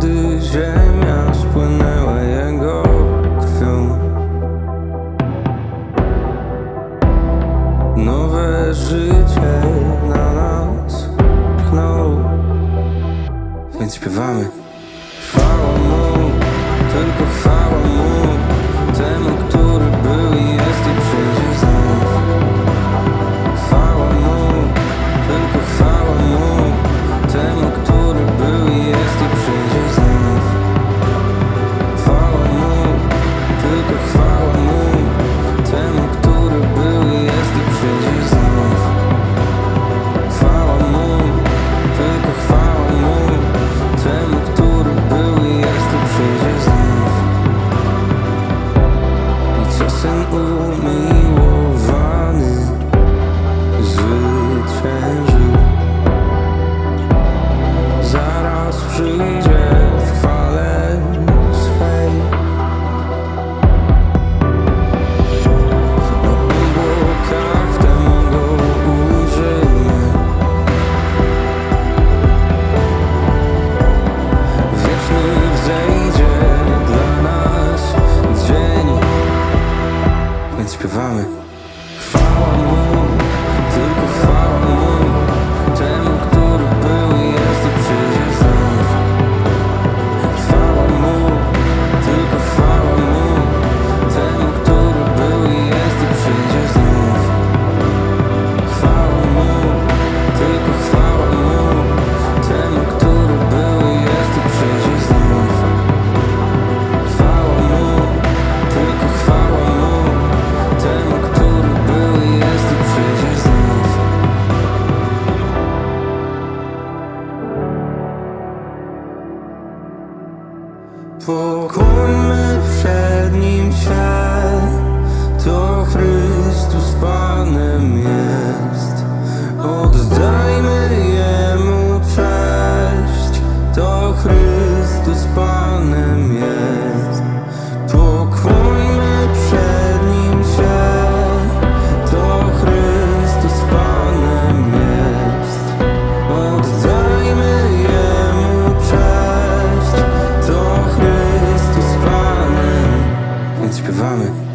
Gdy ziemia spłynęła jego krwią. Nowe życie na nas pchnął. Więc śpiewamy. Chwała mu, tylko chwała mu Temu śpiewamy. Chwała Pokłońmy przed Nim się, więc